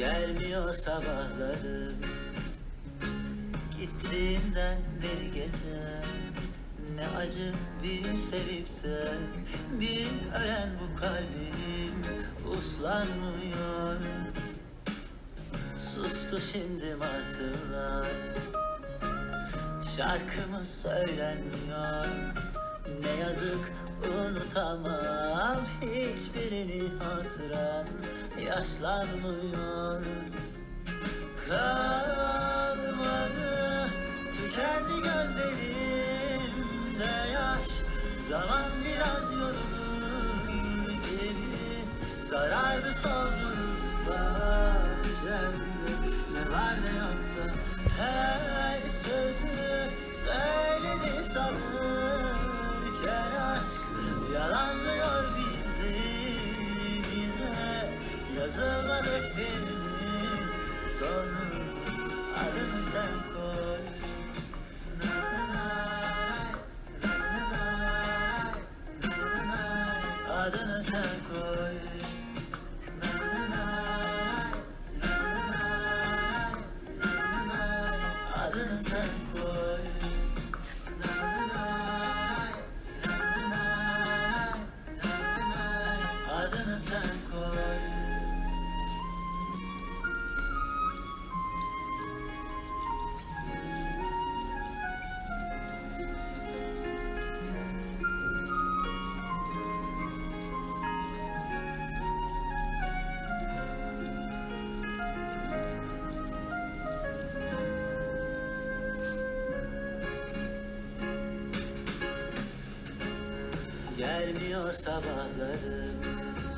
Gelmiyor sabahlarım. Gittiğinden beri gece Ne acı bir sevip de Bir ölen bu kalbim Uslanmıyor. Sustu şimdi martılar. Şarkımız söylenmiyor. Ne yazık unutamam Hiçbirini hatıran yaşlanmıyor Kalmadı tükendi gözlerimde yaş. Zaman biraz yorulur gibi Sarardı soldu bahçemde Ne var ne yoksa her sözü söyledi sanırken aşk Yalanlıyor bizi bize. Yazılmadı filmin sonu Adını sen koy Gelmiyor sabahlarım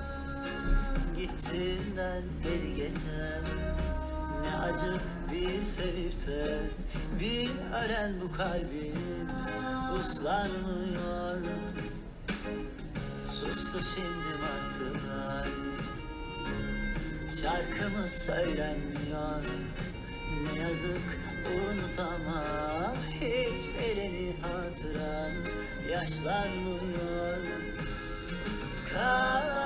Gittiğinden beri geçen Ne acı bir sevip de Bir ölen bu kalbim Uslanmıyor. Sustu şimdi martılar Şarkımız söylenmiyor. Ne yazık unutamam Hiçbirini hatıran yaşlanmıyor. Kalmadı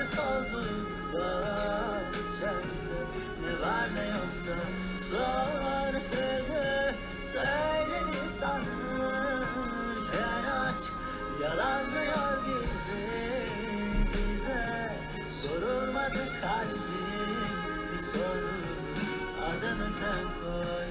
Sarardı soldu bahçemde Ne var ne yoksa son sözü Söyledi sanırken aşk Yalanlıyor bizi bize Sorulmadı kalbim. Bir soru Adını sen koy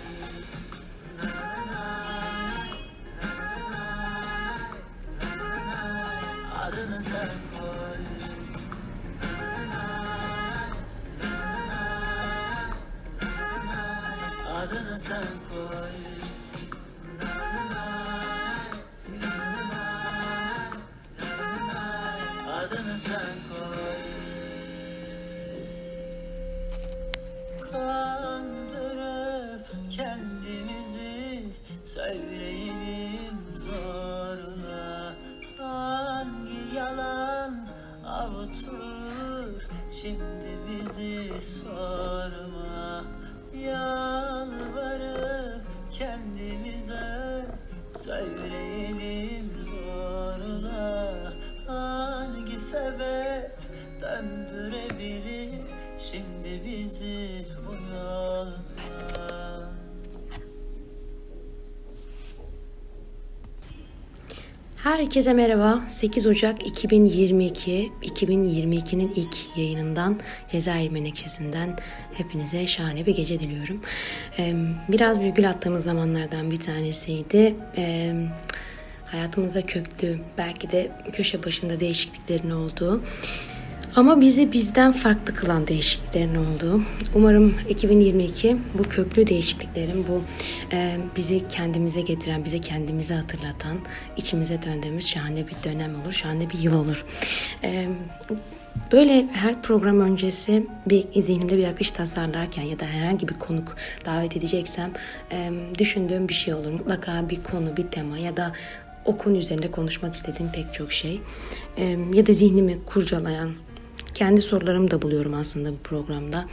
Kandırıp kendimizi söyleyelim zorla Hangi yalan avutur şimdi bizi sorma. Yalvarıp kendimize söyleyelim zorla Hangi sebep döndürebilir şimdi bizi bu yoldan Herkese merhaba. 8 Ocak 2022, 2022'nin ilk yayınından Cezayir Menekşesi'nden hepinize şahane bir gece diliyorum. Ee, Biraz virgül attığımız zamanlardan bir tanesiydi. Ee, Hayatımızda köklü, belki de köşe başında değişikliklerin olduğu ama bizi bizden farklı kılan değişikliklerin olduğu. Umarım 2022 bu köklü değişikliklerin, bu e, bizi kendimize getiren, bize kendimizi hatırlatan, içimize döndüğümüz şahane bir dönem olur, şahane bir yıl olur. E, Böyle her program öncesi bir zihnimde bir akış tasarlarken ya da herhangi bir konuk davet edeceksem e, düşündüğüm bir şey olur. Mutlaka bir konu, bir tema ya da o konu üzerinde konuşmak istediğim pek çok şey E, ya da zihnimi kurcalayan kendi sorularımı da buluyorum aslında bu programda.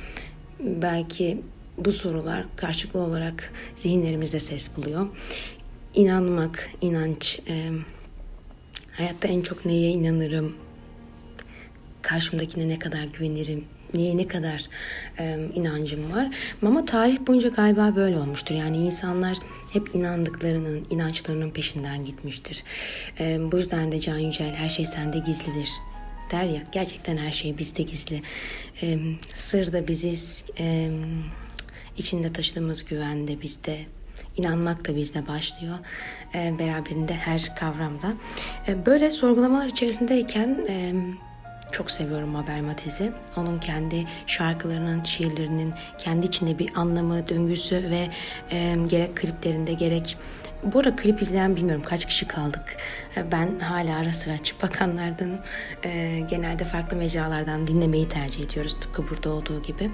Belki bu sorular karşılıklı olarak zihinlerimizde ses buluyor. inanmak, inanç, e, hayatta en çok neye inanırım, karşımdakine ne kadar güvenirim, neye ne kadar e, inancım var. Ama tarih boyunca galiba böyle olmuştur. Yani insanlar hep inandıklarının, inançlarının peşinden gitmiştir. E, bu yüzden de Can Yücel her şey sende gizlidir der ya. Gerçekten her şey bizde gizli. E, sır da biziz. E, içinde taşıdığımız güven de bizde. İnanmak da bizde başlıyor. E, beraberinde her kavramda. E, böyle sorgulamalar içerisindeyken... E, çok seviyorum Mabel Matiz'i. Onun kendi şarkılarının, şiirlerinin kendi içinde bir anlamı, döngüsü ve e, gerek kliplerinde gerek... Bu ara klip izleyen bilmiyorum kaç kişi kaldık. E, Ben hala ara sıra açıp bakanlardan e, genelde farklı mecralardan dinlemeyi tercih ediyoruz. Tıpkı burada olduğu gibi.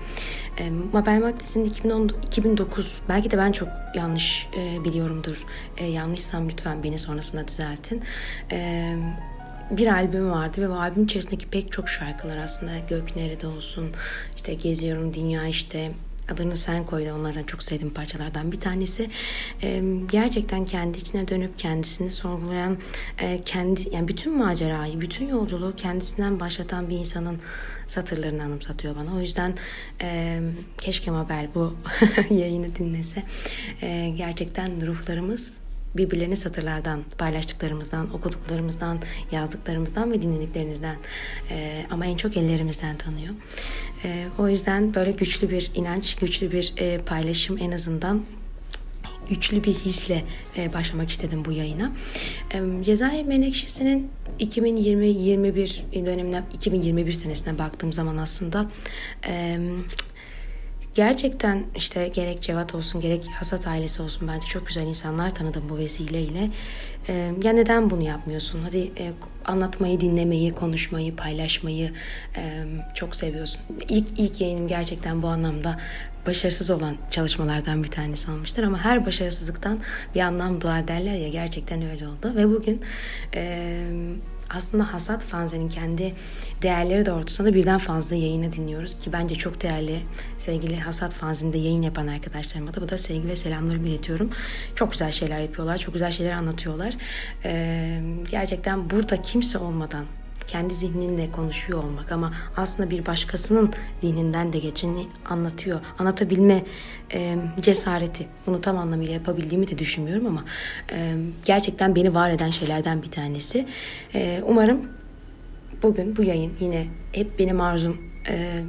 E, Mabel Matiz'in 2010, 2009 belki de ben çok yanlış e, biliyorumdur. E, yanlışsam lütfen beni sonrasında düzeltin. E, bir albüm vardı ve bu albüm içerisindeki pek çok şarkılar aslında Gök Nerede olsun, işte Geziyorum Dünya işte adını sen koy da onlardan çok sevdiğim parçalardan bir tanesi. Ee, gerçekten kendi içine dönüp kendisini sorgulayan, e, kendi yani bütün macerayı, bütün yolculuğu kendisinden başlatan bir insanın satırlarını anımsatıyor bana. O yüzden e, keşke Mabel bu yayını dinlese. E, gerçekten ruhlarımız birbirlerini satırlardan, paylaştıklarımızdan, okuduklarımızdan, yazdıklarımızdan ve dinlediklerimizden e, ama en çok ellerimizden tanıyor. E, o yüzden böyle güçlü bir inanç, güçlü bir e, paylaşım en azından güçlü bir hisle e, başlamak istedim bu yayına. E, Cezayir Menekşesi'nin 2020-21 dönemine, 2021 senesine baktığım zaman aslında e, Gerçekten işte gerek Cevat olsun gerek Hasat ailesi olsun bence çok güzel insanlar tanıdım bu vesileyle. Ee, ya neden bunu yapmıyorsun? Hadi e, anlatmayı, dinlemeyi, konuşmayı, paylaşmayı e, çok seviyorsun. İlk, ilk yayınım gerçekten bu anlamda başarısız olan çalışmalardan bir tanesi olmuştur ama her başarısızlıktan bir anlam doğar derler ya gerçekten öyle oldu ve bugün e, aslında Hasat Fanze'nin kendi değerleri doğrultusunda birden fazla yayını dinliyoruz ki bence çok değerli sevgili Hasat Fanze'nde yayın yapan arkadaşlarıma da bu da sevgi ve selamlarımı iletiyorum. Çok güzel şeyler yapıyorlar, çok güzel şeyler anlatıyorlar. Ee, gerçekten burada kimse olmadan kendi zihninle konuşuyor olmak ama aslında bir başkasının zihninden de geçeni anlatıyor. Anlatabilme e, cesareti. Bunu tam anlamıyla yapabildiğimi de düşünmüyorum ama e, gerçekten beni var eden şeylerden bir tanesi. E, umarım bugün bu yayın yine hep benim arzum e,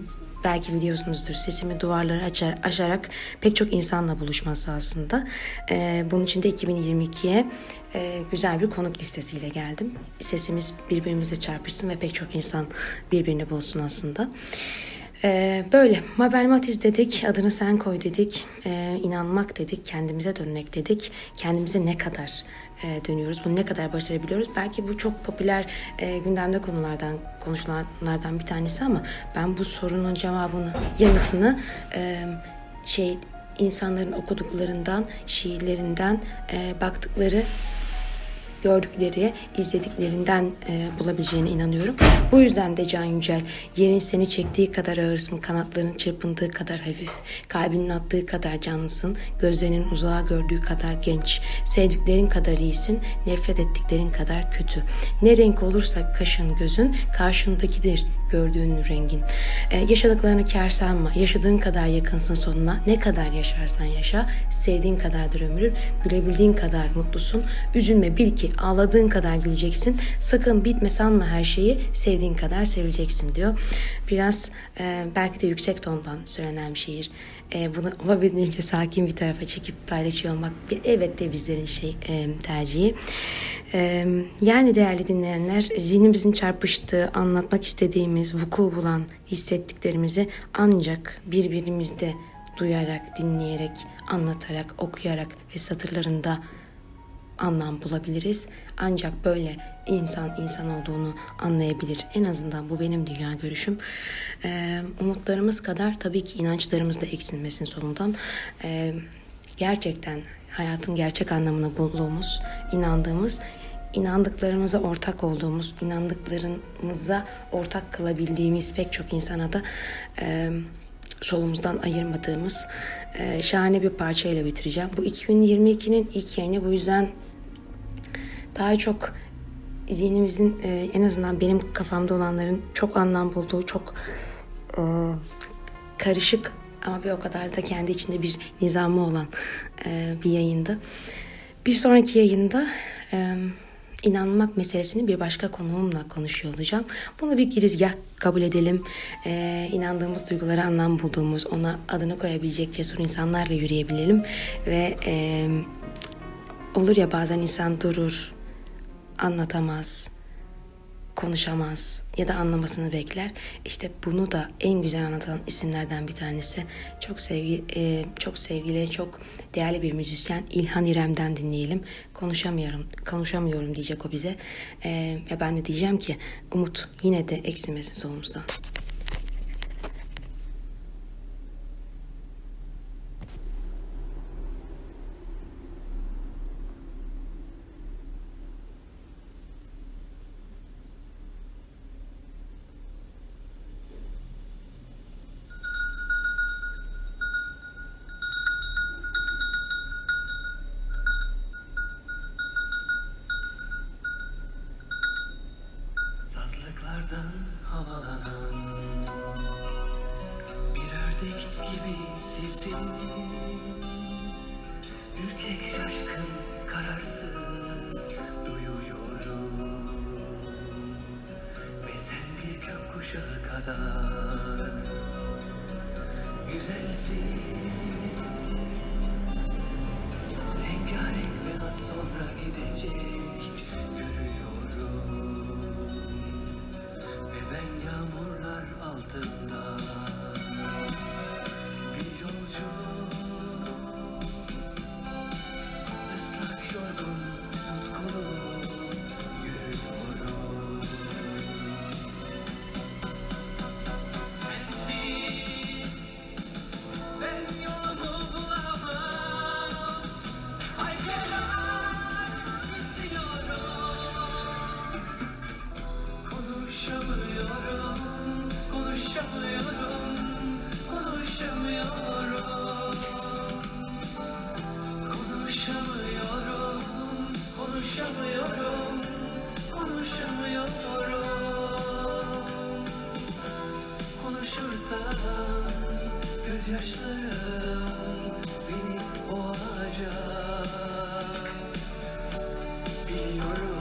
belki biliyorsunuzdur sesimi duvarları açar, aşarak pek çok insanla buluşması aslında. Ee, bunun için de 2022'ye e, güzel bir konuk listesiyle geldim. Sesimiz birbirimizle çarpışsın ve pek çok insan birbirini bulsun aslında. Ee, böyle. Mabel Matiz dedik, adını sen koy dedik, ee, inanmak dedik, kendimize dönmek dedik, kendimize ne kadar e, dönüyoruz, bunu ne kadar başarabiliyoruz. Belki bu çok popüler e, gündemde konulardan konuşulanlardan bir tanesi ama ben bu sorunun cevabını, yanıtını e, şey insanların okuduklarından, şiirlerinden e, baktıkları gördükleri, izlediklerinden e, bulabileceğine inanıyorum. Bu yüzden de Can Yücel, yerin seni çektiği kadar ağırsın, kanatların çırpındığı kadar hafif, kalbinin attığı kadar canlısın, gözlerinin uzağa gördüğü kadar genç, sevdiklerin kadar iyisin, nefret ettiklerin kadar kötü. Ne renk olursa kaşın gözün, karşındakidir gördüğün rengin. Ee, yaşadıklarını kâr sanma. Yaşadığın kadar yakınsın sonuna. Ne kadar yaşarsan yaşa. Sevdiğin kadardır ömrün. Gülebildiğin kadar mutlusun. Üzülme bil ki ağladığın kadar güleceksin. Sakın bitme sanma her şeyi. Sevdiğin kadar sevileceksin diyor. Biraz e, belki de yüksek tondan söylenen bir şiir. E, bunu olabildiğince sakin bir tarafa çekip paylaşıyor olmak elbette bizlerin şey e, tercihi. E, yani değerli dinleyenler zihnimizin çarpıştığı, anlatmak istediğimiz, vuku bulan hissettiklerimizi ancak birbirimizde duyarak, dinleyerek, anlatarak, okuyarak ve satırlarında anlam bulabiliriz. Ancak böyle insan insan olduğunu anlayabilir. En azından bu benim dünya görüşüm. Ee, umutlarımız kadar tabii ki inançlarımız da eksilmesin sonundan. Ee, gerçekten hayatın gerçek anlamını bulduğumuz, inandığımız, inandıklarımıza ortak olduğumuz, inandıklarımıza ortak kılabildiğimiz pek çok insana da e, solumuzdan ayırmadığımız e, şahane bir parçayla bitireceğim. Bu 2022'nin ilk yayını bu yüzden daha çok zihnimizin e, en azından benim kafamda olanların çok anlam bulduğu, çok e, karışık ama bir o kadar da kendi içinde bir nizamı olan e, bir yayındı. Bir sonraki yayında e, inanmak meselesini bir başka konuğumla konuşuyor olacağım. Bunu bir girizgah kabul edelim. E, inandığımız duygulara anlam bulduğumuz, ona adını koyabilecek cesur insanlarla yürüyebilelim. Ve e, olur ya bazen insan durur, anlatamaz, konuşamaz ya da anlamasını bekler. İşte bunu da en güzel anlatan isimlerden bir tanesi. Çok sevgi, e, çok sevgili, çok değerli bir müzisyen İlhan İrem'den dinleyelim. Konuşamıyorum, konuşamıyorum diyecek o bize. Ve ben de diyeceğim ki umut yine de eksilmesin solumuzdan. Güzelsin. Rengarenk ve az sonra gidecek Konuşursam gözyaşlarım beni boğacak. Biliyorum,